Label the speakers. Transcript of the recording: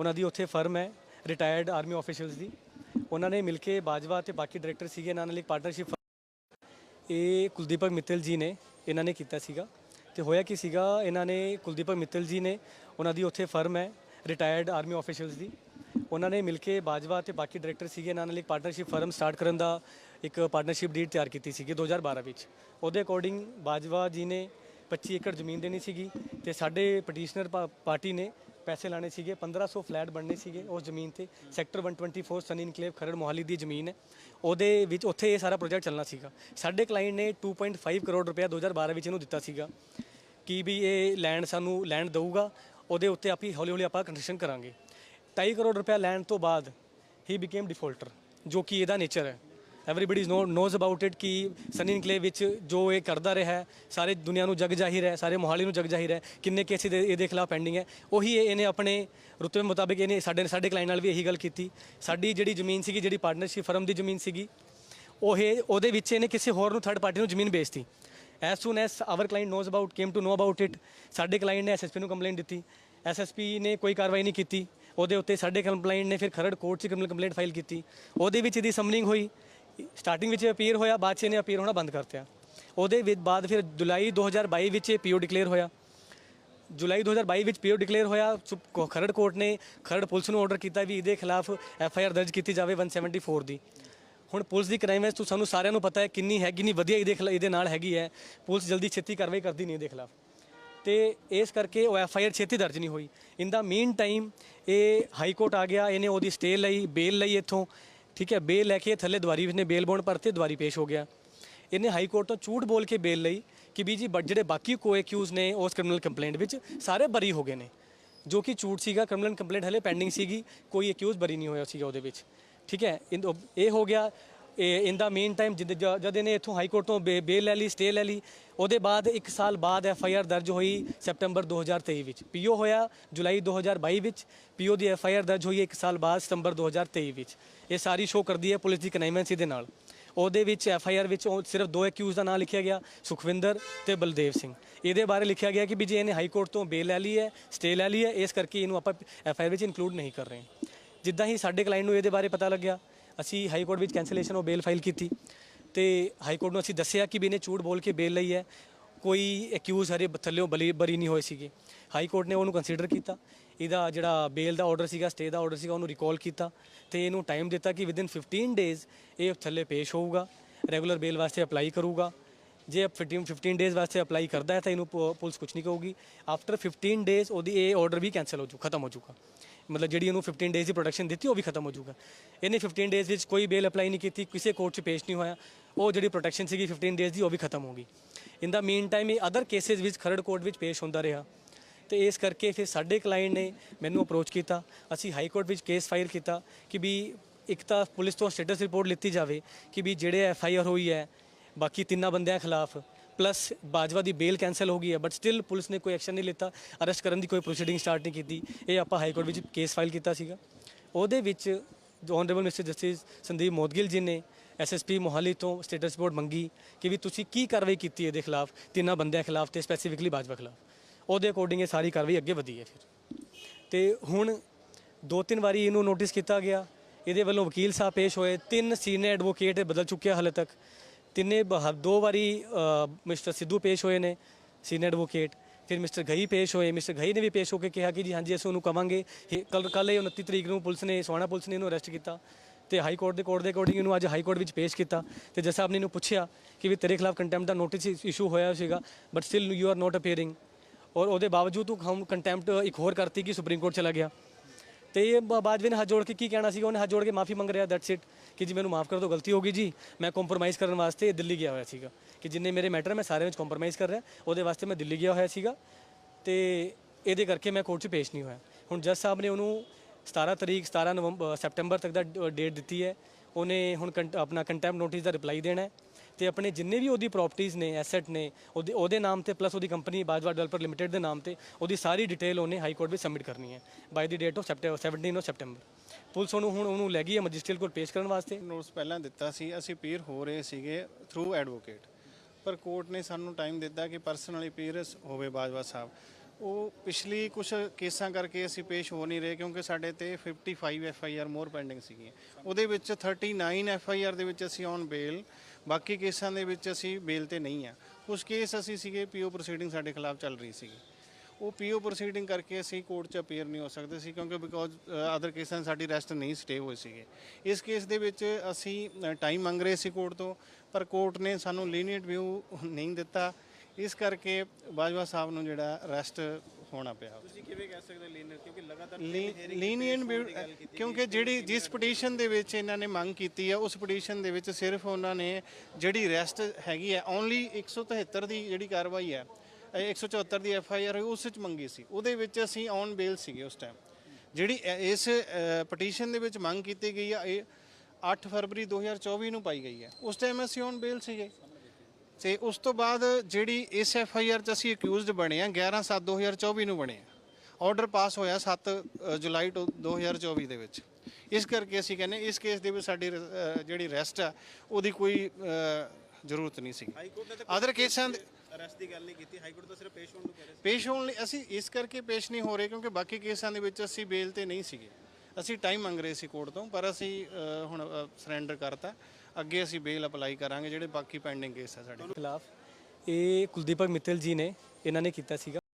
Speaker 1: ਉਹਨਾਂ ਦੀ ਉੱਥੇ ਫਰਮ ਹੈ ਰਿਟਾਇਰਡ ਆਰਮੀ ਆਫੀਸ਼ੀਅਲਸ ਦੀ। ਉਹਨਾਂ ਨੇ ਮਿਲ ਕੇ ਬਾਜਵਾ ਤੇ ਬਾਕੀ ਡਾਇਰੈਕਟਰ ਸੀਗੇ, ਇਹਨਾਂ ਨਾਲ ਇੱਕ ਪਾਰਟਨਰਸ਼ਿਪ ਇਹ ਕੁਲਦੀਪਕ ਮਿੱਤਲ ਜੀ ਨੇ, ਇਹਨਾਂ ਨੇ ਕੀਤਾ ਸੀਗਾ। ਤੇ ਹੋਇਆ ਕੀ ਸੀਗਾ, ਇਹਨਾਂ ਨੇ ਕੁਲਦੀਪਕ ਮਿੱਤਲ ਜੀ ਨੇ ਉਹਨਾਂ ਦੀ ਉੱਥੇ ਫਰਮ ਹੈ ਰਿਟਾਇਰਡ ਆਰਮੀ ਆਫੀਸ਼ੀਅਲਸ ਦੀ। ਉਹਨਾਂ ਨੇ ਮਿਲ ਕੇ ਬਾਜਵਾ ਤੇ ਬਾਕੀ ਡਾਇਰੈਕਟਰ ਸੀਗੇ, ਇਹਨਾਂ ਨਾਲ ਇੱਕ ਪਾਰਟਨਰਸ਼ਿਪ ਫਰਮ ਸਟਾਰਟ ਕਰਨ ਦਾ ਇੱਕ ਪਾਰਟਨਰਸ਼ਿਪ ਡੀਡ ਤਿਆਰ ਕੀਤੀ ਸੀਗੀ 2012 ਵਿੱਚ। ਉਹਦੇ ਅਕੋਰਡਿੰਗ ਬਾਜਵਾ ਜੀ ਨੇ 25 ਏਕੜ ਜ਼ਮੀਨ ਦੇਣੀ ਸੀਗੀ ਤੇ ਸਾਡੇ ਪਟੀਸ਼ਨਰ ਪਾਰਟੀ ਨੇ ਪੈਸੇ ਲਾਣੇ ਸੀਗੇ 1500 ਫਲੈਟ ਬਣਨੇ ਸੀਗੇ ਉਸ ਜ਼ਮੀਨ ਤੇ। Sector 124 Sunny Enclave Kharar Mohali ਦੀ ਜ਼ਮੀਨ ਹੈ। ਉਹਦੇ ਵਿੱਚ ਉੱਥੇ ਇਹ ਸਾਰਾ ਪ੍ਰੋਜੈਕਟ ਚੱਲਣਾ ਸੀਗਾ। ਸਾਡੇ ਕਲਾਇੰਟ ਨੇ 2.5 ਕਰੋੜ ਰੁਪਏ 2012 ਵਿੱਚ ਇਹਨੂੰ ਦਿੱਤਾ ਸੀਗਾ ਕਿ ਵੀ ਇਹ ਲੈਂਡ ਸਾਨੂੰ ਲੈਂਡ ਦਊਗਾ, ਉਹਦੇ ਉੱਤੇ ਆਪੀ ਹੌਲੀ ਹੌਲੀ ਆਪਾਂ ਕੰਸਟਰਕਸ਼ਨ ਕਰਾਂਗੇ। 2.5 ਕਰੋੜ ਰੁਪਏ ਲੈਣ ਤੋਂ ਬਾਅਦ ਹੀ ਬਿਕੇਮ ਡਿਫਾਲਟਰ ਜੋ ਕਿ ਇਹਦਾ ਨੇਚਰ ਹੈ। Everybody no knows about it ਕਿ ਸਨੀ ਇਨਕਲੇ ਵਿੱਚ ਜੋ ਇਹ ਕਰਦਾ ਰਿਹਾ ਹੈ, ਸਾਰੇ ਦੁਨੀਆ ਨੂੰ ਜਗ ਜਾਹਿਰ ਹੈ, ਸਾਰੇ ਮੋਹਾਲੀ ਨੂੰ ਜਗ ਜਾਹਿਰ ਹੈ, ਕਿੰਨੇ ਕੇਸ ਇਹਦੇ ਇਹਦੇ ਖਿਲਾਫ ਪੈਂਡਿੰਗ ਹੈ। ਉਹੀ ਇਹ- ਇਹਨੇ ਆਪਣੇ ਰੁਤਬੇ ਮੁਤਾਬਿਕ ਇਹਨੇ ਸਾਡੇ ਸਾਡੇ ਕਲਾਇੰਟ ਨਾਲ ਵੀ ਇਹੀ ਗੱਲ ਕੀਤੀ। ਸਾਡੀ ਜਿਹੜੀ ਜ਼ਮੀਨ ਸੀਗੀ, ਜਿਹੜੀ ਪਾਰਟਨਰਸ਼ਿਪ ਫਰਮ ਦੀ ਜ਼ਮੀਨ ਸੀਗੀ, ਉਹ ਇਹ, ਉਹਦੇ ਵਿੱਚ ਇਹਨੇ ਕਿਸੇ ਹੋਰ ਨੂੰ ਥਰਡ ਪਾਰਟੀ ਨੂੰ ਜ਼ਮੀਨ ਵੇਚਤੀ। As soon as our client knows about came to know about it ਸਾਡੇ ਕਲਾਇੰਟ ਨੇ ਐਸਐਸਪੀ ਨੂੰ ਕੰਪਲੇਂਟ ਦਿੱਤੀ। ਐਸਐਸਪੀ ਨੇ ਕੋਈ ਕਾਰਵਾਈ ਨਹੀਂ ਕੀਤੀ। ਉਹਦੇ ਉੱਤੇ ਸਾਡੇ ਕੰਪਲੇਂਟ ਨੇ ਫਿਰ ਖਰੜ ਕੋਰਟ 'ਚ ਕ੍ਰਿਮੀਨਲ ਕੰਪਲੇਂਟ ਫਾਈਲ ਕੀਤੀ। ਉਹਦੇ ਵਿੱਚ ਇਹਦੀ ਸਮਨਿੰਗ ਹੋਈ। ਸਟਾਰਟਿੰਗ ਵਿੱਚ ਅਪੀਅਰ ਹੋਇਆ, ਬਾਅਦ 'ਚ ਇਹਨੇ ਅਪੀਅਰ ਹੋਣਾ ਬੰਦ ਕਰਤਿਆ। ਉਹਦੇ ਵਿੱਚ ਬਾਅਦ ਫਿਰ ਜੁਲਾਈ 2022 ਵਿੱਚ ਇਹ ਪੀਓ ਡਿਕਲੇਅਰ ਹੋਇਆ। ਜੁਲਾਈ 2022 ਵਿੱਚ ਪੀਓ ਡਿਕਲੇਅਰ ਹੋਇਆ, ਸੁਪ- ਕੋ- ਖਰੜ ਕੋਰਟ ਨੇ ਖਰੜ ਪੁਲਿਸ ਨੂੰ ਆਰਡਰ ਕੀਤਾ ਵੀ ਇਹਦੇ ਖਿਲਾਫ ਐਫ ਆਈ ਆਰ ਦਰਜ ਕੀਤੀ ਜਾਵੇ 174 ਦੀ। ਹੁਣ ਪੁਲਿਸ ਦੀ ਕ੍ਰਾਈਮ ਹੈ ਸਾਨੂੰ ਸਾਰਿਆਂ ਨੂੰ ਪਤਾ ਹੈ ਕਿੰਨੀ ਹੈਗੀ ਨਹੀਂ ਵਧੀਆ ਇਹਦੇ ਖਿਲਾ- ਇਹਦੇ ਨਾਲ ਹੈਗੀ ਹੈ। ਪੁਲਿਸ ਜਲਦੀ ਛੇਤੀ ਕਾਰਵਾਈ ਕਰਦੀ ਨਹੀਂ ਇਹਦੇ ਖਿਲਾਫ। ਤੇ ਇਸ ਕਰਕੇ ਉਹ ਐਫ ਆਈ ਆਰ ਛੇਤੀ ਦਰਜ ਨਹੀਂ ਹੋਈ। ਇਨ ਦਾ ਮੀਨ ਟਾਈਮ ਇਹ ਹਾਈ ਕੋਰਟ ਆ ਗਿਆ, ਇਹਨੇ ਉਹਦੀ ਸਟੇ ਲਈ ਬੇਲ ਲਈ ਇੱਥੋਂ। ਠੀਕ ਹੈ, ਬੇਲ ਲੈ ਕੇ ਥੱਲੇ ਦੁਆਰੀ ਨੇ ਬੇਲ ਬੌਂਡ ਭਰਤੇ ਦੁਆਰੀ ਪੇਸ਼ ਹੋ ਗਿਆ। ਇਹਨੇ ਹਾਈ ਕੋਰਟ ਤੋਂ ਝੂਠ ਬੋਲ ਕੇ ਬੇਲ ਲਈ ਕਿ ਵੀ ਜੀ, ਬ- ਜਿਹੜੇ ਬਾਕੀ ਕੋ ਐਕਿਊਜ਼ ਨੇ ਉਸ ਕ੍ਰਿਮੀਨਲ ਕੰਪਲੇਂਟ ਵਿੱਚ ਸਾਰੇ ਬਰੀ ਹੋ ਗਏ ਨੇ। ਜੋ ਕਿ ਝੂਠ ਸੀਗਾ ਕ੍ਰਿਮੀਨਲ ਕੰਪਲੇਂਟ ਹਲੇ ਪੈਂਡਿੰਗ ਸੀਗੀ, ਕੋਈ ਐਕਿਊਜ਼ ਬਰੀ ਨਹੀਂ ਹੋਇਆ ਸੀਗਾ ਉਹਦੇ ਵਿੱਚ। ਠੀਕ ਹੈ ਇਨ- ਇਹ ਹੋ ਗਿਆ। ਇਹ ਇਨ ਦਾ ਮੇਨ ਟਾਈਮ ਜਦ ਜ- ਜਦ ਇਹਨੇ ਇੱਥੋਂ ਹਾਈ ਕੋਰਟ ਤੋਂ ਬੇ- ਬੇਲ ਲੈ ਲਈ ਸਟੇ ਲੈ ਲਈ, ਉਹਦੇ ਬਾਅਦ 1 ਸਾਲ ਬਾਅਦ ਐਫ ਆਈ ਆਰ ਦਰਜ ਹੋਈ ਸੈਪਟੈਂਬਰ 2023 ਵਿੱਚ। ਪੀਓ ਹੋਇਆ ਜੁਲਾਈ 2022 ਵਿੱਚ ਪੀਓ ਦੀ ਐਫ ਆਈ ਆਰ ਦਰਜ ਹੋਈ 1 ਸਾਲ ਬਾਅਦ ਸਤੰਬਰ 2023 ਵਿੱਚ। ਇਹ ਸਾਰੀ ਸ਼ੋ ਕਰਦੀ ਹੈ ਪੁਲਿਸ ਦੀ ਕਨੈਮੈਂਸੀ ਦੇ ਨਾਲ। ਉਹਦੇ ਵਿੱਚ ਐਫ ਆਈ ਆਰ ਵਿੱਚ ਉਹ ਸਿਰਫ ਦੋ ਐਕਿਊਜ਼ ਦਾ ਨਾਮ ਲਿਖਿਆ ਗਿਆ, ਸੁਖਵਿੰਦਰ ਤੇ ਬਲਦੇਵ ਸਿੰਘ। ਇਹਦੇ ਬਾਰੇ ਲਿਖਿਆ ਗਿਆ ਕਿ ਵੀ ਜੇ ਇਹਨੇ ਹਾਈ ਕੋਰਟ ਤੋਂ ਬੇਲ ਲੈ ਲਈ ਹੈ ਸਟੇ ਲੈ ਲਈ ਹੈ, ਇਸ ਕਰਕੇ ਇਹਨੂੰ ਆਪਾਂ ਐਫ ਆਈ ਆਰ ਵਿੱਚ ਇਨਕਲੂਡ ਨਹੀਂ ਕਰ ਰਹੇ। ਜਿੱਦਾਂ ਹੀ ਸਾਡੇ ਕਲਾਇੰਟ ਨੂੰ ਇਹਦੇ ਬਾਰੇ ਪਤਾ ਲੱਗਿਆ ਅਸੀਂ ਹਾਈ ਕੋਰਟ ਵਿੱਚ ਕੈਂਸਲੇਸ਼ਨ ਆਫ ਬੇਲ ਫਾਈਲ ਕੀਤੀ ਤੇ ਹਾਈ ਕੋਰਟ ਨੂੰ ਅਸੀਂ ਦੱਸਿਆ ਕਿ ਵੀ ਇਹਨੇ ਝੂਠ ਬੋਲ ਕੇ ਬੇਲ ਲਈ ਹੈ। ਕੋਈ ਐਕਿਊਜ਼ ਹਰੇ ਥੱਲਿਓਂ ਬਲੀ ਬਰੀ ਨਹੀਂ ਹੋਏ ਸੀਗੇ। ਹਾਈ ਕੋਰਟ ਨੇ ਉਹਨੂੰ ਕੰਸੀਡਰ ਕੀਤਾ। ਇਹਦਾ ਜਿਹੜਾ ਬੇਲ ਦਾ ਆਰਡਰ ਸੀਗਾ ਸਟੇ ਦਾ ਆਰਡਰ ਸੀਗਾ, ਉਹਨੂੰ ਰਿਕਾਲ ਕੀਤਾ ਤੇ ਇਹਨੂੰ ਟਾਈਮ ਦਿੱਤਾ ਕਿ ਵਿਦਿਨ 15 ਡੇਜ਼ ਇਹ ਥੱਲੇ ਪੇਸ਼ ਹੋਊਗਾ। ਰੈਗੂਲਰ ਬੇਲ ਵਾਸਤੇ ਅਪਲਾਈ ਕਰੂਗਾ। ਜੇ 15 15 ਡੇਜ਼ ਵਾਸਤੇ ਅਪਲਾਈ ਕਰਦਾ ਹੈ ਤਾਂ ਇਹਨੂੰ ਪੁ- ਪੁਲਿਸ ਕੁਝ ਨਹੀਂ ਕਹੂਗੀ। ਆਫਟਰ 15 ਡੇਜ਼ ਉਹਦੀ ਇਹ ਆਰਡਰ ਵੀ ਕੈਨਸਲ ਹੋ ਜੂ ਖਤਮ ਹੋ ਜੂਗਾ ਮਤਲਬ ਜਿਹੜੀ ਉਹਨੂੰ 15 ਡੇਜ਼ ਦੀ ਪ੍ਰੋਟੈਕਸ਼ਨ ਦਿੱਤੀ, ਉਹ ਵੀ ਖਤਮ ਹੋ ਜਾਊਗਾ। ਇਹਨੇ 15 ਡੇਜ਼ ਵਿੱਚ ਕੋਈ ਬੇਲ ਅਪਲਾਈ ਨਹੀਂ ਕੀਤੀ, ਕਿਸੇ ਕੋਰਟ 'ਚ ਪੇਸ਼ ਨਹੀਂ ਹੋਇਆ। ਉਹ ਜਿਹੜੀ ਪ੍ਰੋਟੈਕਸ਼ਨ ਸੀਗੀ 15 ਡੇਜ਼ ਦੀ, ਉਹ ਵੀ ਖਤਮ ਹੋ ਗਈ। ਇਨ ਦਾ ਮੀਨ ਟਾਈਮ ਇਹ ਅਦਰ ਕੇਸਿਸ ਵਿੱਚ, ਖਰੜ ਕੋਰਟ ਵਿੱਚ ਪੇਸ਼ ਹੁੰਦਾ ਰਿਹਾ। ਤੇ ਇਸ ਕਰਕੇ ਫਿਰ ਸਾਡੇ ਕਲਾਇੰਟ ਨੇ ਮੈਨੂੰ ਅਪਰੋਚ ਕੀਤਾ। ਅਸੀਂ ਹਾਈ ਕੋਰਟ ਵਿੱਚ ਕੇਸ ਫਾਈਲ ਕੀਤਾ ਕਿ ਵੀ ਇੱਕ ਤਾਂ ਪੁਲਿਸ ਤੋਂ ਸਟੇਟਸ ਰਿਪੋਰਟ ਲਿੱਤੀ ਜਾਵੇ ਕਿ ਵੀ ਜਿਹੜੇ ਐਫ ਆਈ ਆਰ ਹੋਈ ਹੈ, ਬਾਕੀ ਤਿੰਨਾਂ ਬੰਦਿਆਂ ਖਿਲਾਫ ਪਲੱਸ ਬਾਜਵਾ ਦੀ ਬੇਲ ਕੈਨਸਲ ਹੋ ਗਈ ਹੈ ਬਟ ਸਟਿਲ ਪੁਲਿਸ ਨੇ ਕੋਈ ਐਕਸ਼ਨ ਨਹੀਂ ਲਿੱਤਾ ਅਰੈਸਟ ਕਰਨ ਦੀ ਕੋਈ ਪ੍ਰੋਸੀਡਿੰਗ ਸਟਾਰਟ ਨਹੀਂ ਕੀਤੀ। ਇਹ ਆਪਾਂ ਹਾਈ ਕੋਰਟ ਵਿੱਚ ਕੇਸ ਫਾਈਲ ਕੀਤਾ ਸੀਗਾ। ਉਹਦੇ ਵਿੱਚ honourable mister justice Sandeep Moudgil ji ਨੇ ਐਸਐਸਪੀ ਮੋਹਾਲੀ ਤੋਂ ਸਟੇਟਸ ਰਿਪੋਰਟ ਮੰਗੀ ਕਿ ਵੀ ਤੁਸੀਂ ਕੀ ਕਾਰਵਾਈ ਕੀਤੀ ਇਹਦੇ ਖਿਲਾਫ, ਤਿੰਨਾਂ ਬੰਦਿਆਂ ਖਿਲਾਫ ਤੇ ਸਪੈਸੀਫਿਕਲੀ ਬਾਜਵਾ ਖਿਲਾਫ। ਉਹਦੇ ਅਕੋਰਡਿੰਗ ਇਹ ਸਾਰੀ ਕਾਰਵਾਈ ਅੱਗੇ ਵਧੀ ਹੈ ਫਿਰ। ਤੇ ਹੁਣ ਦੋ ਤਿੰਨ ਵਾਰੀ ਇਹਨੂੰ ਨੋਟਿਸ ਕੀਤਾ ਗਿਆ। ਇਹਦੇ ਵੱਲੋਂ ਵਕੀਲ ਸਾਹਿਬ ਪੇਸ਼ ਹੋਏ। ਤਿੰਨ ਸੀਨੀਅਰ ਐਡਵੋਕੇਟ ਬਦਲ ਚੁੱਕਿਆ ਹਾਲੇ ਤੱਕ। ਤਿੰਨੇ ਬ- ਦੋ ਵਾਰੀ ਮਿਸਟਰ ਸਿੱਧੂ ਪੇਸ਼ ਹੋਏ ਨੇ, ਸੀਨੀਅਰ ਐਡਵੋਕੇਟ। ਫਿਰ ਮਿਸਟਰ ਗਈ ਪੇਸ਼ ਹੋਏ। ਮਿਸਟਰ ਗਈ ਨੇ ਵੀ ਪੇਸ਼ ਹੋ ਕੇ ਕਿਹਾ ਕਿ ਜੀ, ਹਾਂਜੀ, ਅਸੀਂ ਉਹਨੂੰ ਕਵਾਂਗੇ। ਕੱਲ ਕੱਲ ਇਹ 29 ਤਰੀਕ ਨੂੰ ਪੁਲਿਸ ਨੇ, ਸੋਹਾਣਾ ਪੁਲਿਸ ਨੇ ਇਹਨੂੰ ਅਰੈਸਟ ਕੀਤਾ। ਤੇ ਹਾਈ ਕੋਰਟ ਦੇ ਕੋਰਟ ਦੇ ਅਕੋਰਡਿੰਗ ਇਹਨੂੰ ਅੱਜ ਹਾਈ ਕੋਰਟ ਵਿੱਚ ਪੇਸ਼ ਕੀਤਾ। ਤੇ ਜੱਜ ਸਾਹਿਬ ਨੇ ਇਹਨੂੰ ਪੁੱਛਿਆ ਕਿ ਵੀ ਤੇਰੇ ਖਿਲਾਫ ਕੰਟੈਂਪਟ ਦਾ ਨੋਟਿਸ ਇਸ਼ੂ ਹੋਇਆ ਸੀਗਾ but still you are not appearing ਔਰ ਉਹਦੇ ਬਾਵਜੂਦ ਤੂੰ ਹਮ ਕੰਟੈਂਪਟ ਇੱਕ ਹੋਰ ਕਰਤੀ ਕਿ ਸੁਪਰੀਮ ਕੋਰਟ ਚਲਾ ਗਿਆ। ਤੇ ਇਹ ਬ- ਬਾਜਵੇ ਨੇ ਹੱਥ ਜੋੜ ਕੇ ਕੀ ਕਹਿਣਾ ਸੀਗਾ? ਉਹਨੇ ਹੱਥ ਜੋੜ ਕੇ ਮਾਫੀ ਮੰਗ ਰਿਹਾ ਦੈਟਸ ਇਟ ਕਿ ਜੀ, ਮੈਨੂੰ ਮਾਫ ਕਰ ਦਿਓ, ਗਲਤੀ ਹੋ ਗਈ ਜੀ। ਮੈਂ ਕੰਪਰੋਮਾਈਜ਼ ਕਰਨ ਵਾਸਤੇ ਦਿੱਲੀ ਗਿਆ ਹੋਇਆ ਸੀਗਾ। ਕਿ ਜਿੰਨੇ ਮੇਰੇ ਮੈਟਰ ਮੈਂ ਸਾਰੇ ਵਿੱਚ ਕੰਪਰੋਮਾਈਜ਼ ਕਰ ਰਿਹਾ। ਉਹਦੇ ਵਾਸਤੇ ਮੈਂ ਦਿੱਲੀ ਗਿਆ ਹੋਇਆ ਸੀਗਾ। ਤੇ ਇਹਦੇ ਕਰਕੇ ਮੈਂ ਕੋਰਟ 'ਚ ਪੇਸ਼ ਨਹੀਂ ਹੋਇਆ। ਹੁਣ ਜੱਜ ਸਾਹਿਬ ਨੇ ਉਹਨੂੰ 17 ਤਰੀਕ 17 ਨਵੰਬਰ ਸੈਪਟੈਂਬਰ ਤੱਕ ਦਾ ਡੇਟ ਦਿੱਤੀ ਹੈ। ਉਹਨੇ ਹੁਣ ਕੰਟ- ਆਪਣਾ ਕੰਟੈਂਪਟ ਨੋਟਿਸ ਦਾ ਰਿਪਲਾਈ ਦੇਣਾ ਹੈ। ਤੇ ਆਪਣੇ ਜਿੰਨੇ ਵੀ ਉਹਦੀ ਪ੍ਰਾਪਰਟੀਆਂ ਨੇ ਐਸੈਟ ਨੇ, ਉਹਦੇ ਉਹਦੇ ਨਾਮ ਤੇ ਪਲੱਸ ਉਹਦੀ ਕੰਪਨੀ ਬਾਜਵਾ ਡਿਵੈਲਪਰ ਲਿਮਟਿਡ ਦੇ ਨਾਮ ਤੇ, ਉਹਦੀ ਸਾਰੀ ਡਿਟੇਲ ਉਹਨੇ ਹਾਈ ਕੋਰਟ ਵਿੱਚ ਸਬਮਿਟ ਕਰਨੀ ਹੈ by the date of September 17 of September police ਉਹਨੂੰ ਹੁਣ ਉਹਨੂੰ ਲੈ ਗਈ ਹੈ ਮੈਜਿਸਟ੍ਰੇਟ ਕੋਲ ਪੇਸ਼ ਕਰਨ ਵਾਸਤੇ।
Speaker 2: ਨੋਟਿਸ ਪਹਿਲਾਂ ਦਿੱਤਾ ਸੀ, ਅਸੀਂ ਪੀਰ ਹੋ ਰਹੇ ਸੀਗੇ ਥਰੂ ਐਡਵੋਕੇਟ ਪਰ ਕੋਰਟ ਨੇ ਸਾਨੂੰ ਟਾਈਮ ਦਿੱਤਾ ਕਿ ਪਰਸਨਲੀ ਪੀਰ ਹੋਵੇ ਬਾਜਵਾ ਸਾਹਿਬ। ਉਹ ਪਿਛਲੀ ਕੁਝ ਕੇਸਾਂ ਕਰਕੇ ਅਸੀਂ ਪੇਸ਼ ਹੋ ਨਹੀਂ ਰਹੇ ਕਿਉਂਕਿ ਸਾਡੇ ਤੇ 55 F I R more pending ਸੀਗੀਆਂ। ਉਹਦੇ ਵਿੱਚ 39 ਐਫ ਆਈ ਆਰ ਦੇ ਵਿੱਚ ਅਸੀਂ ਔਨ ਬੇਲ ਬਾਕੀ ਕੇਸਾਂ ਦੇ ਵਿੱਚ ਅਸੀਂ ਬੇਲ ਤੇ ਨਹੀਂ ਆ। ਕੁਝ ਕੇਸ ਅਸੀਂ ਸੀਗੇ ਪੀਓ ਪ੍ਰੋਸੀਡਿੰਗ ਸਾਡੇ ਖਿਲਾਫ ਚੱਲ ਰਹੀ ਸੀਗੀ। ਉਹ ਪੀਓ ਪ੍ਰੋਸੀਡਿੰਗ ਕਰਕੇ ਅਸੀਂ ਕੋਰਟ 'ਚ ਅਪੀਅਰ ਨਹੀਂ ਹੋ ਸਕਦੇ ਸੀ ਕਿਉਂਕਿ ਬਿਕੋਜ਼ ਅਦਰ ਕੇਸਾਂ 'ਚ ਸਾਡੀ ਰੈਸਟ ਨਹੀਂ ਸਟੇ ਹੋਏ ਸੀਗੇ। ਇਸ ਕੇਸ ਦੇ ਵਿੱਚ ਅਸੀਂ ਟਾਈਮ ਮੰਗ ਰਹੇ ਸੀ ਕੋਰਟ ਤੋਂ, ਪਰ ਕੋਰਟ ਨੇ ਸਾਨੂੰ ਲੀਨੀਅੰਟ ਵਿਊ ਨਹੀਂ ਦਿੱਤਾ। ਇਸ ਕਰਕੇ ਬਾਜਵਾ ਸਾਹਿਬ ਨੂੰ ਜਿਹੜਾ ਅਰੈਸਟ ਹੋਣਾ ਪਿਆ।
Speaker 3: ਤੁਸੀਂ ਕਿਵੇਂ ਕਹਿ ਸਕਦੇ ਲੀਨਰ ਕਿਉਂਕਿ ਲਗਾਤਾਰ
Speaker 2: ਲੀਨੀਅਨ ਕਿਉਂਕਿ ਜਿਹੜੀ ਜਿਸ ਪਟੀਸ਼ਨ ਦੇ ਵਿੱਚ ਇਹਨਾਂ ਨੇ ਮੰਗ ਕੀਤੀ ਹੈ ਉਸ ਪਟੀਸ਼ਨ ਦੇ ਵਿੱਚ ਸਿਰਫ ਉਹਨਾਂ ਨੇ ਜਿਹੜੀ ਰੈਸਟ ਹੈਗੀ ਹੈ ਓਨਲੀ 173 ਦੀ ਜਿਹੜੀ ਕਾਰਵਾਈ ਹੈ ਇਹ 174 ਦੀ ਐਫ ਆਈ ਆਰ ਉਸ ਵਿੱਚ ਮੰਗੀ ਸੀ। ਉਹਦੇ ਵਿੱਚ ਅਸੀਂ ਔਨ ਬੇਲ ਸੀਗੇ ਉਸ ਟਾਈਮ ਜਿਹੜੀ ਇਸ ਪਟੀਸ਼ਨ ਦੇ ਵਿੱਚ ਮੰਗ ਕੀਤੀ ਗਈ ਹੈ ਇਹ 8 ਫਰਵਰੀ 2024 ਨੂੰ ਪਾਈ ਗਈ ਹੈ ਉਸ ਟਾਈਮ ਅਸੀਂ ਔਨ ਬੇਲ ਸੀਗੇ। ਤੇ ਉਸ ਤੋਂ ਬਾਅਦ ਜਿਹੜੀ ਇਸ ਐਫ ਆਈ ਆਰ ਚ ਅਸੀਂ ਅਕਿਊਜ਼ਡ ਬਣੇ ਆ 11 7 2024 ਨੂੰ ਬਣੇ ਆ। ਆਰਡਰ ਪਾਸ ਹੋਇਆ 7 ਅ, ਜੁਲਾਈ ਤੋਂ 2024 ਦੇ ਵਿੱਚ। ਇਸ ਕਰਕੇ ਅਸੀਂ ਕਹਿੰਦੇ ਇਸ ਕੇਸ ਦੇ ਵਿੱਚ ਸਾਡੀ ਜਿਹੜੀ ਰੈਸਟ ਆ ਉਹਦੀ ਕੋਈ ਜ਼ਰੂਰਤ ਨਹੀਂ ਸੀ ਅਦਰ ਕੇਸਾਂ ਦੇ
Speaker 3: ਅਰੈਸਟ ਦੀ ਗੱਲ ਨਹੀਂ ਕੀਤੀ। ਹਾਈ ਕੋਰਟ ਤਾਂ ਸਿਰਫ ਪੇਸ਼ ਹੋਣ ਨੂੰ ਕਹਿ ਰਿਹਾ
Speaker 2: ਪੇਸ਼ ਹੋਣ ਲਈ ਅਸੀਂ ਇਸ ਕਰਕੇ ਪੇਸ਼ ਨਹੀਂ ਹੋ ਰਹੇ ਕਿਉਂਕਿ ਬਾਕੀ ਕੇਸਾਂ ਦੇ ਵਿੱਚ ਅਸੀਂ ਬੇਲ ਤੇ ਨਹੀਂ ਸੀਗੇ। ਅਸੀਂ ਟਾਈਮ ਮੰਗ ਰਹੇ ਸੀ ਕੋਰਟ ਤੋਂ ਪਰ ਅਸੀਂ ਹੁਣ ਸਰੈਂਡਰ ਕਰਤਾ। ਅੱਗੇ ਅਸੀਂ ਬੇਲ ਅਪਲਾਈ ਕਰਾਂਗੇ, ਜਿਹੜੇ ਬਾਕੀ ਪੈਂਡਿੰਗ ਕੇਸ ਆ ਸਾਡੇ।
Speaker 1: ਖਿਲਾਫ, ਇਹ ਕੁਲਦੀਪਕ ਮਿੱਤਲ ਜੀ ਨੇ, ਇਹਨਾਂ ਨੇ ਕੀਤਾ ਸੀਗਾ।